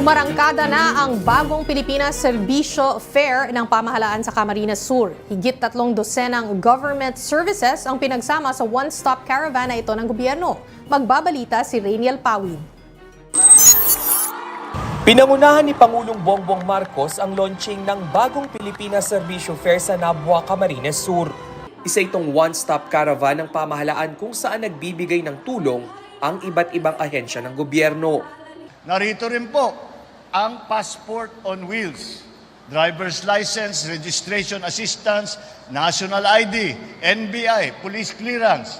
Umarangkada na ang bagong Pilipinas Serbisyo Fair ng pamahalaan sa Camarines Sur. Higit tatlong dosenang government services ang pinagsama sa one-stop caravan na ito ng gobyerno. Magbabalita si Rainiel Pawid. Pinangunahan ni Pangulong Bongbong Marcos ang launching ng bagong Pilipinas Servisyo Fair sa Nabua, Camarines Sur. Isa itong one-stop caravan ng pamahalaan kung saan nagbibigay ng tulong ang iba't ibang ahensya ng gobyerno. Narito rin po ang passport on wheels, driver's license, registration assistance, national ID, NBI, police clearance.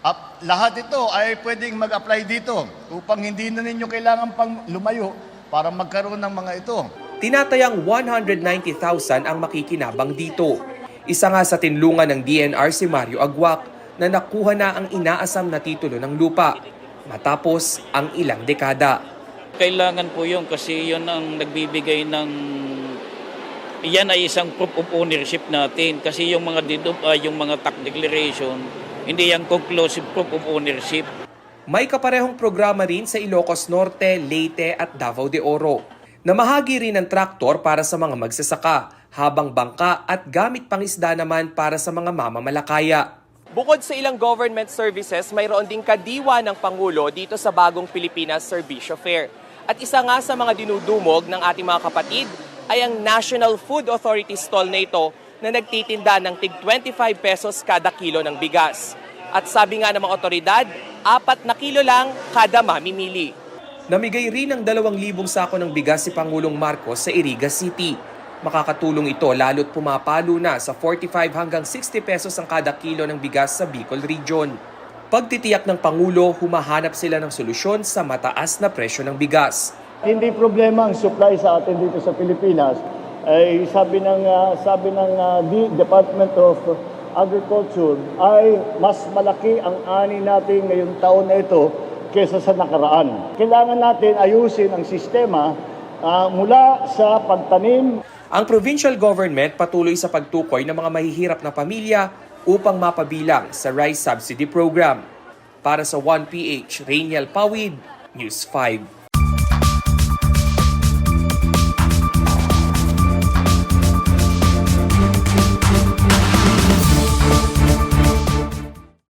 At lahat ito ay pwedeng mag-apply dito upang hindi na ninyo kailangan pang lumayo para magkaroon ng mga ito. Tinatayang 190,000 ang makikinabang dito. Isa nga sa tinlungan ng DNR si Mario Agwak na nakuha na ang inaasam na titulo ng lupa matapos ang ilang dekada. Kailangan po yun kasi yun ang nagbibigay ng yan ay isang proof of ownership natin kasi yung mga dedup, ah, yung mga tax declaration hindi yan conclusive proof of ownership. May kaparehong programa rin sa Ilocos Norte, Leyte at Davao de Oro. Namahagi rin ng traktor para sa mga magsasaka, habang bangka at gamit pangisda naman para sa mga mamamalakaya. Bukod sa ilang government services, mayroon ding kadiwa ng Pangulo dito sa bagong Pilipinas Servisyo Fair. At isa nga sa mga dinudumog ng ating mga kapatid ay ang National Food Authority stall na ito na nagtitinda ng tig 25 pesos kada kilo ng bigas. At sabi nga ng mga otoridad, apat na kilo lang kada mamimili. Namigay rin ng 2,000 sako ng bigas si Pangulong Marcos sa Iriga City. Makakatulong ito lalo't pumapalo na sa 45 hanggang 60 pesos ang kada kilo ng bigas sa Bicol Region. Pagtitiyak ng Pangulo, humahanap sila ng solusyon sa mataas na presyo ng bigas. Hindi problema ang supply sa atin dito sa Pilipinas. Ay sabi ng ah, sabi ng D- Department of Agriculture ay mas malaki ang ani natin ngayong taon na ito kesa sa nakaraan. Kailangan natin ayusin ang sistema ah, mula sa pagtanim Ang provincial government patuloy sa pagtukoy ng mga mahihirap na pamilya upang mapabilang sa Rice Subsidy Program. Para sa 1PH, Rainiel Pawid, News 5.